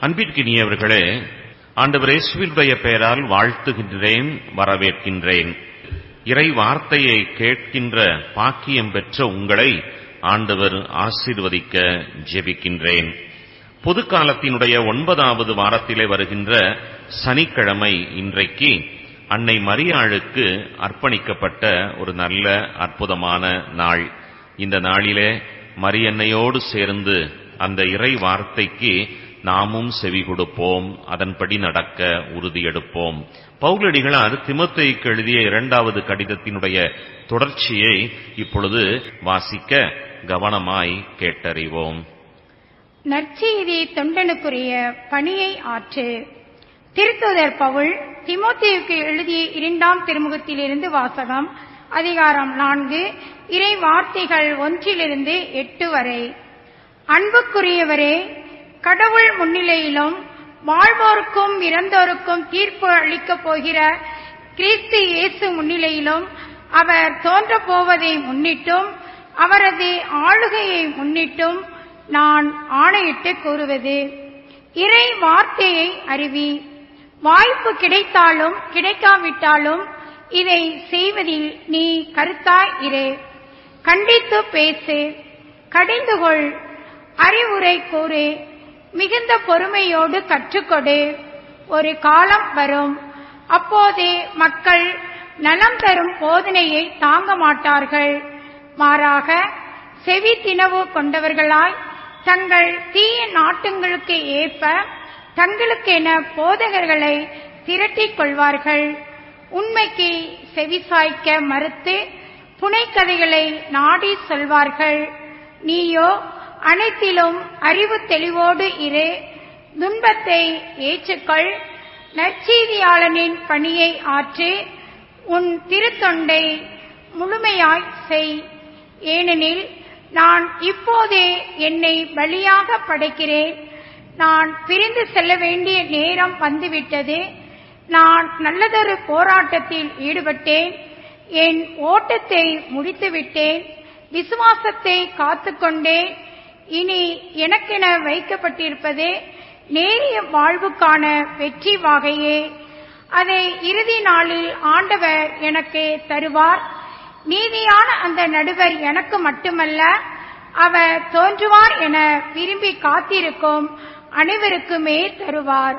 அன்பிற்கினியவர்களே ஆண்டவர் இயேசுவினுடைய பெயரால் வாழ்த்துகின்றேன் வரவேற்கின்றேன். இறை வார்த்தையை கேட்கின்ற பாக்கியம் பெற்ற உங்களை ஆண்டவர் ஆசீர்வதிக்க ஜெபிக்கின்றேன். பொது காலத்தினுடைய ஒன்பதாவது வாரத்திலே வருகின்ற சனிக்கிழமை இன்றைக்கு அன்னை மரியாளுக்கு அர்ப்பணிக்கப்பட்ட ஒரு நல்ல அற்புதமான நாள். இந்த நாளிலே மரியன்னையோடு சேர்ந்து அந்த இறை வார்த்தைக்கு நாமும் செவி கொடுப்போம் அதன்படி நடக்க உறுதியெடுப்போம் பௌலடிகளார் திமுத்தைக்கு எழுதிய இரண்டாவது கடிதத்தினுடைய தொடர்ச்சியை இப்பொழுது வாசிக்க கவனமாய் கேட்டறிவோம். நற்செய்தி தொண்டனுக்குரிய பணியை ஆற்று. திருத்துதர் பவுல் திமுத்தேவுக்கு எழுதிய இரண்டாம் திருமுகத்திலிருந்து வாசகம் அதிகாரம் நான்கு இறை வார்த்தைகள் ஒன்றிலிருந்து எட்டு வரை. அன்புக்குரியவரே கடவுள் முன்னிலையிலும் வாழ்வோருக்கும் இறந்தோருக்கும் தீர்ப்பு அளிக்கப் போகிற கிறிஸ்து இயேசு முன்னிலையிலும் அவர் தோன்ற போவதை முன்னிட்டும் அவரது ஆளுகையை முன்னிட்டும் நான் ஆணையிட்டு கூறுவது. இறை வார்த்தையை அறிவி. வாய்ப்பு கிடைத்தாலும் கிடைக்காவிட்டாலும் இதை செய்வதில் நீ கருத்தாய் இரு. கண்டித்து பேசு. கடிந்துகொள். அறிவுரை கூறு. மிகுந்த பொறுமையோடு கற்றுக்கொடு. ஒரு காலம் வரும். அப்போதே மக்கள் நலம் தரும் போதனையை தாங்க மாட்டார்கள். மாறாக செவி தினவு கொண்டவர்களாய் தங்கள் தீய நாட்டுங்களுக்கு ஏற்ப தங்களுக்கென போதகர்களை திரட்டிக் கொள்வார்கள். உண்மைக்கு செவிசாய்க்க மறுத்து புனைக்கதைகளை நாடி சொல்வார்கள். நீயோ அனைத்திலும் அறிவு தெளிவோடு இரு. துன்பத்தை ஏற்றுக்கள். நற்செய்தியாளனின் பணியை ஆற்று. உன் திருத்தொண்டை முழுமையாய் செய். ஏனெனில் நான் இப்போதே என்னை பலியாக படைக்கிறேன். நான் பிரிந்து செல்ல வேண்டிய நேரம் வந்துவிட்டது. நான் நல்லதொரு போராட்டத்தில் ஈடுபட்டேன். என் ஓட்டத்தை முடித்துவிட்டேன். விசுவாசத்தை காத்துக்கொண்டேன். இனி எனக்கென வைக்கப்பட்டிருப்பது நேரிய வாழ்வுக்கான வெற்றி வாகையே. அதை இறுதி நாளில் ஆண்டவர் எனக்கு தருவார். நீதியான அந்த நடுவர் எனக்கு மட்டுமல்ல அவர் தோன்றுவார் என விரும்பி காத்திருக்கும் அனைவருக்குமே தருவார்.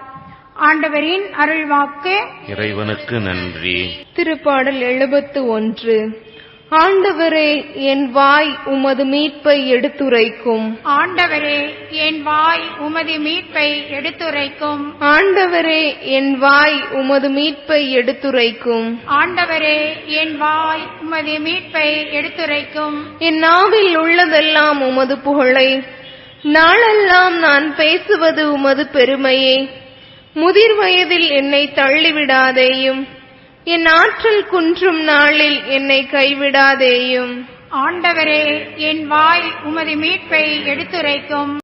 ஆண்டவரின் அருள்வாக்கு. இறைவனுக்கு நன்றி. திருப்பாடல் எழுபத்து ஒன்று. ஆண்டவரே என் வாய் உமது மீட்பை எடுத்துரைக்கும். ஆண்டவரே என் வாய் உமது மீட்பை எடுத்துரைக்கும். ஆண்டவரே என் வாய் உமது மீட்பை எடுத்துரைக்கும். ஆண்டவரே என் வாய் உமது மீட்பை எடுத்துரைக்கும். என் நாவில் உள்ளதெல்லாம் உமது புகழை. நாளெல்லாம் நான் பேசுவது உமது பெருமையே. முதிர் வயதில் என்னை தள்ளிவிடாதேயும். என் ஆற்றல் குன்றும் நாளில் என்னை கைவிடாதேயும். ஆண்டவரே என் வாய் உமது மீட்பை எடுத்துரைக்கும்.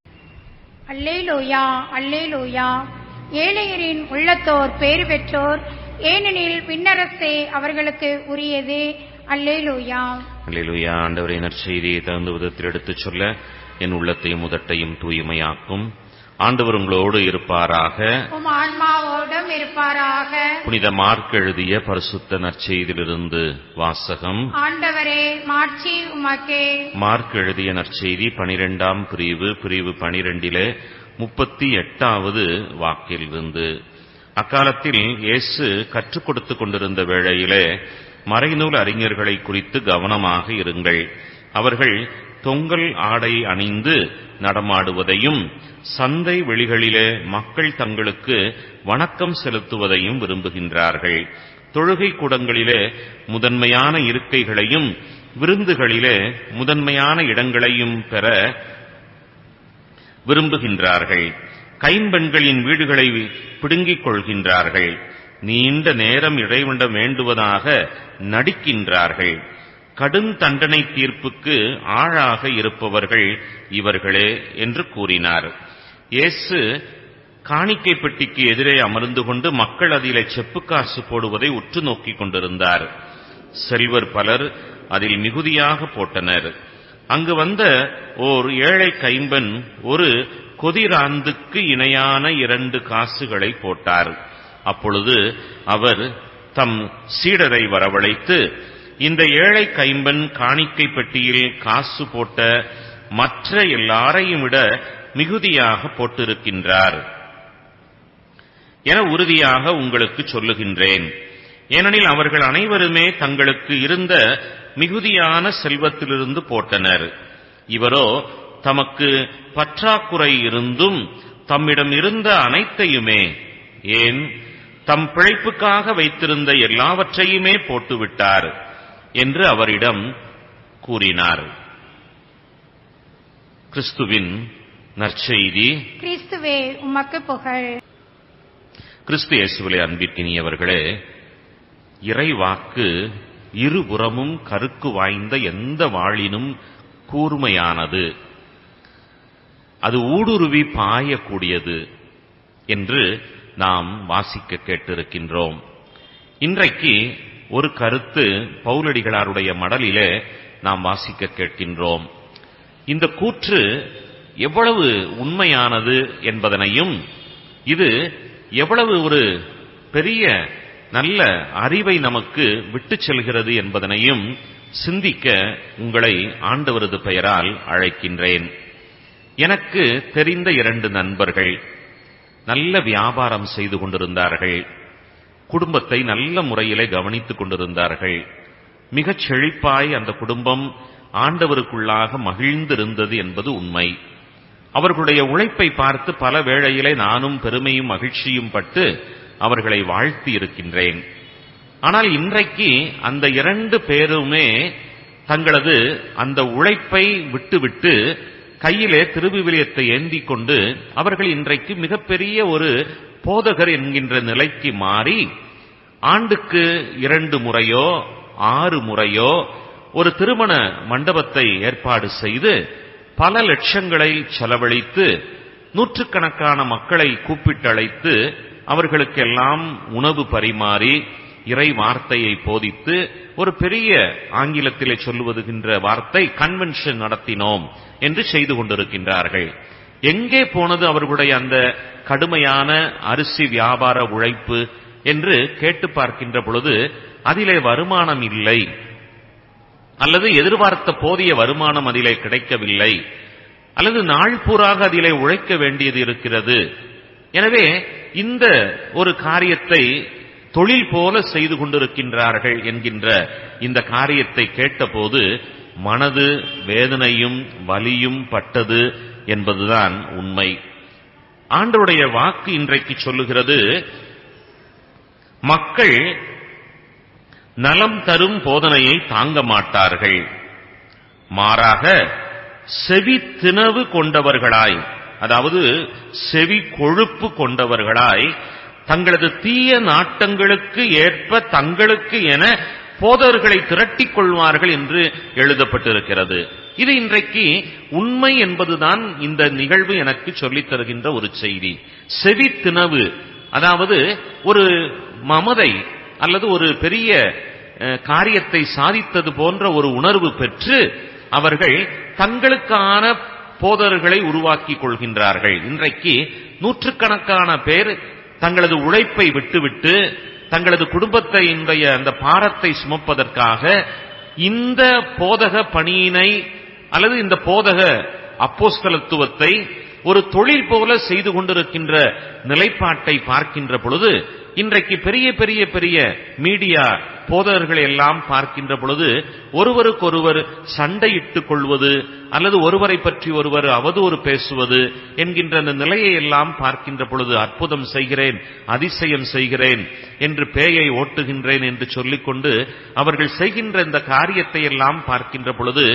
அல்லேலூயா அல்லேலூயா. ஏழையரின் உள்ளத்தோர் பேறு பெற்றோர் ஏனெனில் விண்ணரசே அவர்களுக்கு உரியது. அல்லேலூயா. அல்லேலூயா ஆண்டவரை நற்செய்தியை தகுந்த விதத்தில் எடுத்துச் சொல்ல என் உள்ளத்தையும் முதட்டையும் தூய்மையாக்கும். ஆண்டவர் உங்களோடு இருப்பாராக. ஆன்மாவோடும் இருப்பாராக. புனித மார்க் எழுதிய பரிசுத்த நற்செய்தியிலிருந்து வாசகம். ஆண்டவரே மாட்சி உமக்கே. மார்க் எழுதிய நற்செய்தி பனிரெண்டாம் பிரிவு பிரிவு பனிரெண்டிலே முப்பத்தி எட்டாவது வாக்கிலிருந்து அக்காலத்தில் இயேசு கற்றுக் கொடுத்துக் கொண்டிருந்த வேளையிலே மறைநூல் அறிஞர்களை குறித்து கவனமாக இருங்கள். அவர்கள் தொங்கல் ஆடை அணிந்து நடமாடுவதையும் சந்தை வெளிகளிலே மக்கள் தங்களுக்கு வணக்கம் செலுத்துவதையும் விரும்புகின்றார்கள். தொழுகை கூடங்களிலே முதன்மையான இருக்கைகளையும் விருந்துகளிலே முதன்மையான இடங்களையும் பெற விரும்புகின்றார்கள். கைம்பெண்களின் வீடுகளை பிடுங்கிக் கொள்கின்றார்கள். நீண்ட நேரம் இடைவிட வேண்டுவதாக நடிக்கின்றார்கள். கடும் தண்டனை தீர்ப்புக்கு ஆளாக இருப்பவர்கள் இவர்களே என்று கூறினார். இயேசு காணிக்கை பெட்டிக்கு எதிரே அமர்ந்து கொண்டு மக்கள் அதிலே செப்புக்காசு போடுவதை உற்று நோக்கிக் கொண்டிருந்தார். செல்வர் பலர் அதில் மிகுதியாக போட்டனர். அங்கு வந்த ஓர் ஏழை கைம்பன் ஒரு கொதிராந்துக்கு இணையான இரண்டு காசுகளை போட்டார். அப்பொழுது அவர் தம் சீடரை வரவழைத்து இந்த ஏழை கைம்பன் காணிக்கை பெட்டியில் காசு போட்ட மற்ற எல்லாரையும் விட மிகுதியாக போட்டிருக்கின்றார். என உறுதியாக உங்களுக்கு சொல்லுகின்றேன். ஏனெனில் அவர்கள் அனைவருமே தங்களுக்கு இருந்த மிகுதியான செல்வத்திலிருந்து போட்டனர். இவரோ தமக்கு பற்றாக்குறை இருந்தும் தம்மிடம் இருந்த அனைத்தையுமே ஏன் தம் பிழைப்புக்காக வைத்திருந்த எல்லாவற்றையுமே போட்டுவிட்டார். என்று அவரிடம் கூறினார். கிறிஸ்துவின் நற்செய்தி. கிறிஸ்துவே உமக்கு புகழ். கிறிஸ்து இயேசுவிலே அன்பிற்கினியவர்களே இறைவாக்கு இருபுறமும் கருக்கு வாய்ந்த எந்த வாளினும் கூர்மையானது. அது ஊடுருவி பாயக்கூடியது என்று நாம் வாசிக்க கேட்டிருக்கின்றோம். இன்றைக்கு ஒரு கருத்து பௌலடிகளாருடைய மடலிலே நாம் வாசிக்க கேட்கின்றோம். இந்த கூற்று எவ்வளவு உண்மையானது என்பதனையும் இது எவ்வளவு ஒரு பெரிய நல்ல அறிவை நமக்கு விட்டு செல்கிறது என்பதனையும் சிந்திக்க உங்களை ஆண்டவரது பெயரால் அழைக்கின்றேன். எனக்கு தெரிந்த இரண்டு நண்பர்கள் நல்ல வியாபாரம் செய்து கொண்டிருந்தார்கள். குடும்பத்தை நல்ல முறையிலே கவனித்துக் கொண்டிருந்தார்கள். மிகச் செழிப்பாய் அந்த குடும்பம் ஆண்டவருக்குள்ளாக மகிழ்ந்திருந்தது என்பது உண்மை. அவர்களுடைய உழைப்பை பார்த்து பல வேளையிலே நானும் பெருமையும் மகிழ்ச்சியும் பட்டு அவர்களை வாழ்த்தி இருக்கின்றேன். ஆனால் இன்றைக்கு அந்த இரண்டு பேருமே தங்களது அந்த உழைப்பை விட்டுவிட்டு கையிலே திருவிவிலியத்தை ஏந்தி கொண்டு அவர்கள் இன்றைக்கு மிகப்பெரிய ஒரு போதகர் என்கின்ற நிலைக்கு மாறி ஆண்டுக்கு இரண்டு முறையோ ஆறு முறையோ ஒரு திருமண மண்டபத்தை ஏற்பாடு செய்து பல லட்சங்களை செலவழித்து நூற்றுக்கணக்கான மக்களை கூப்பிட்டழைத்து அவர்களுக்கெல்லாம் உணவு பரிமாறி இறை வார்த்தையை போதித்து ஒரு பெரிய ஆங்கிலத்திலே சொல்லுவதுகின்ற வார்த்தை கன்வென்ஷன் நடத்தினோம் என்று செய்து கொண்டிருக்கின்றார்கள். எங்கே போனது அவர்களுடைய அந்த கடுமையான அரிசி வியாபார உழைப்பு என்று கேட்டு பார்க்கின்ற பொழுது அதிலே வருமானம் இல்லை. அல்லது எதிர்பார்த்த போதிய வருமானம் அதிலே கிடைக்கவில்லை. அல்லது நாள்பூராக அதிலே உழைக்க வேண்டியது இருக்கிறது. எனவே இந்த ஒரு காரியத்தை தொழில் போல செய்து கொண்டிருக்கின்றார்கள் என்கின்ற இந்த காரியத்தை கேட்டபோது மனது வேதனையும் வலியும் பட்டது. என்பதுதான் உண்மை. ஆண்டவருடைய வாக்கு இன்றைக்கு சொல்லுகிறது மக்கள் நலம் தரும் போதனையை தாங்க மாட்டார்கள். மாறாக செவி திணவு கொண்டவர்களாய் அதாவது செவி கொழுப்பு கொண்டவர்களாய் தங்களது தீய நாட்டங்களுக்கு ஏற்ப தங்களுக்கு என போதவர்களை திரட்டிக் கொள்வார்கள் என்று எழுதப்பட்டிருக்கிறது. இது இன்றைக்கு உண்மை என்பதுதான் இந்த நிகழ்வு எனக்கு சொல்லித் தருகின்ற ஒரு செய்தி. செவி திணவு அதாவது ஒரு மமதை அல்லது ஒரு பெரிய காரியத்தை சாதித்தது போன்ற ஒரு உணர்வு பெற்று அவர்கள் தங்களுக்கான போதர்களை உருவாக்கிக் கொள்கின்றார்கள். இன்றைக்கு நூற்றுக்கணக்கான பேர் தங்களது உழைப்பை விட்டுவிட்டு தங்களது குடும்பத்தை இன்றைய அந்த பாரத்தை சுமப்பதற்காக இந்த போதக பணியினை அல்லது இந்த போதக அப்போஸ்தலத்துவத்தை ஒரு தொழில் போல செய்து கொண்டிருக்கின்ற நிலைப்பாட்டை பார்க்கின்ற பொழுது இன்றைக்கு பெரிய பெரிய பெரிய மீடியா போதகர்களை எல்லாம் பார்க்கின்ற பொழுது ஒருவருக்கொருவர் சண்டையிட்டுக் கொள்வது அல்லது ஒருவரை பற்றி ஒருவர் அவதூறு பேசுவது என்கின்ற அந்த நிலையை எல்லாம் பார்க்கின்ற பொழுது அற்புதம் செய்கிறேன் அதிசயம் செய்கிறேன் என்று பேயை ஓட்டுகின்றேன் என்று சொல்லிக்கொண்டு அவர்கள் செய்கின்ற இந்த காரியத்தை எல்லாம் பார்க்கின்ற பொழுது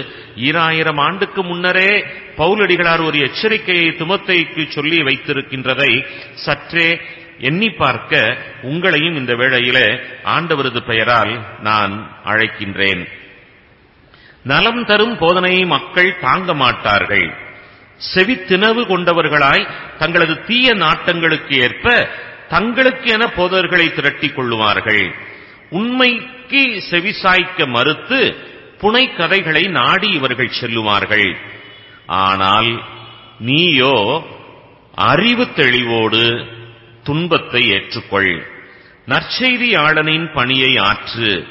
ஈராயிரம் ஆண்டுக்கு முன்னரே பவுலடிகளார் ஒரு எச்சரிக்கையை துமத்தைக்கு சொல்லி வைத்திருக்கின்றதை சற்றே எண்ணி பார்க்க உங்களையும் இந்த வேளையிலே ஆண்டவரது பெயரால் நான் அழைக்கின்றேன். நலம் தரும் போதனையை மக்கள் தாங்க மாட்டார்கள். செவித்திணவு கொண்டவர்களாய் தங்களது தீய நாட்டங்களுக்கு ஏற்ப தங்களுக்கு என போதர்களை திரட்டிக் கொள்ளுவார்கள். உண்மைக்கு செவிசாய்க்க மறுத்து புனை கதைகளை நாடி இவர்கள் செல்லுவார்கள். ஆனால் நீயோ அறிவு தெளிவோடு துன்பத்தை ஏற்றுக்கொள். நற்செய்தியாளனின் பணியை ஆற்று.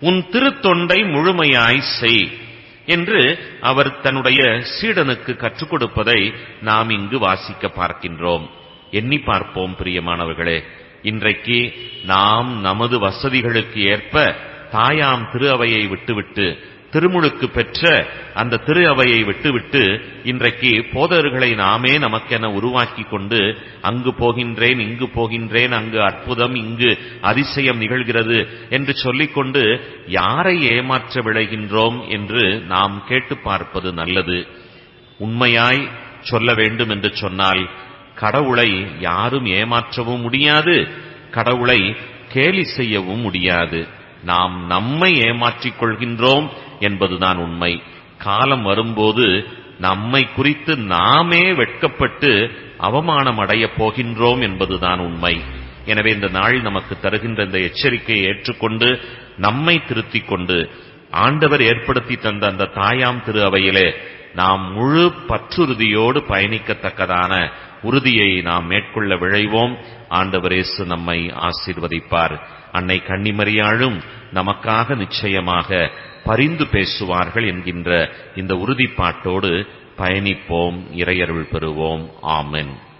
உன் திருத்தொண்டை முழுமையாய் செய் என்று அவர் தன்னுடைய சீடனுக்கு கற்றுக் கொடுப்பதை நாம் இங்கு வாசிக்க பார்க்கின்றோம். எண்ணி பார்ப்போம் பிரியமானவர்களே. இன்றைக்கு நாம் நமது வசதிகளுக்கு ஏற்ப தாயாம் திரு அவையை விட்டுவிட்டு திருமுழுக்கு பெற்ற அந்த திரு அவையை விட்டுவிட்டு இன்றைக்கு போதர்களை நாமே நமக்கென உருவாக்கி கொண்டு அங்கு போகின்றேன் இங்கு போகின்றேன் அங்கு அற்புதம் இங்கு அதிசயம் நிகழ்கிறது என்று சொல்லிக்கொண்டு யாரை ஏமாற்ற விளைகின்றோம் என்று நாம் கேட்டு பார்ப்பது நல்லது. உண்மையாய் சொல்ல வேண்டும் என்று சொன்னால் கடவுளை யாரும் ஏமாற்றவும் முடியாது கடவுளை கேலி செய்யவும் முடியாது. நாம் நம்மை ஏமாற்றிக் கொள்கின்றோம் என்பதுதான் உண்மை. காலம் வரும்போது நம்மை குறித்து நாமே வெட்கப்பட்டு அவமானம் அடையப் போகின்றோம் என்பதுதான் உண்மை. எனவே இந்த நாள் நமக்கு தருகின்ற இந்த எச்சரிக்கையை ஏற்றுக்கொண்டு நம்மை திருத்திக் கொண்டு ஆண்டவர் ஏற்படுத்தி தந்த அந்த தாயாம் திரு அவையிலே நாம் முழு பற்றுறுதியோடு பயணிக்கத்தக்கதான உறுதியை நாம் மேற்கொள்ள விழைவோம். ஆண்டவரேசு நம்மை ஆசீர்வதிப்பார். அன்னை கன்னிமரியாளும் நமக்காக நிச்சயமாக பரிந்து பேசுவார்கள் என்கின்ற இந்த உறுதிப்பாட்டோடு பயணிப்போம் இறையருள் பெறுவோம். ஆமென்.